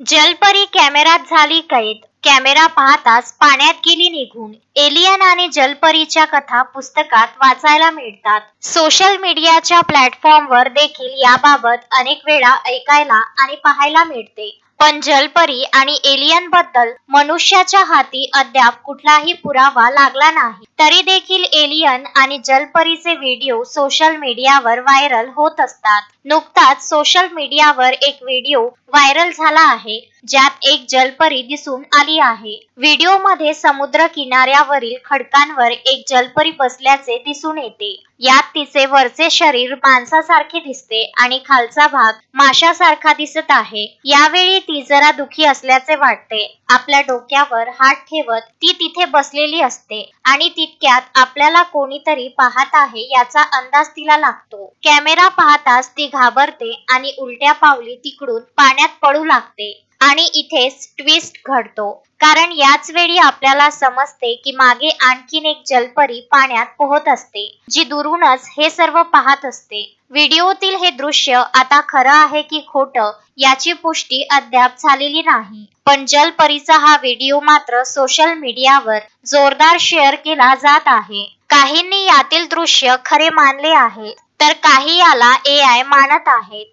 जलपरी कॅमेरात झाली कैद. कॅमेरा पाहताच पाण्यात गेली निघून. एलियन आणि जलपरीच्या कथा पुस्तकात वाचायला मिळतात. सोशल मीडियाच्या प्लॅटफॉर्मवर देखील याबाबत अनेक वेळा ऐकायला आणि पाहायला मिळते. पण जलपरी आणि एलियनबद्दल मनुष्याच्या हाती अद्याप कुठलाही पुरावा लागला नाही. तरी देखील एलियन आणि जलपरीचे व्हिडिओ सोशल मीडियावर व्हायरल होत असतात. नुकताच सोशल मीडियावर एक व्हिडिओ व्हायरल झाला आहे. ज्यात एक जलपरी दिसून आली आहे. व्हिडिओमध्ये समुद्र किनाऱ्यावरील खडकांवर एक जलपरी बसल्याचे दिसून येते. यात तिचे वरचे शरीर माणसासारखे दिसते आणि खालचा भाग माशासारखा दिसत आहे. यावेळी ती जरा दुखी असल्याचे वाटते. आपल्या डोक्यावर हात ठेवत ती तिथे बसलेली असते आणि तितक्यात आपल्याला कोणीतरी पाहत आहे याचा अंदाज तिला लागतो. कॅमेरा पाहताच ती घाबरते आणि उलट्या पावली तिकडून पाण्यात पडू लागते. आणि इथेच ट्विस्ट घडतो. कारण याच वेळी आपल्याला समजते की मागे आणखीन एक जलपरी पाण्यात पोहत असते जी दुरूनच हे सर्व पाहत असते. व्हिडिओतील हे दृश्य आता खरं आहे की खोटं याची पुष्टी अद्याप झालेली नाही. पण जलपरीचा हा व्हिडिओ मात्र सोशल मीडियावर जोरदार शेअर केला जात आहे. काहींनी यातील दृश्य खरे मानले आहे तर काही याला ए आय मानत आहेत.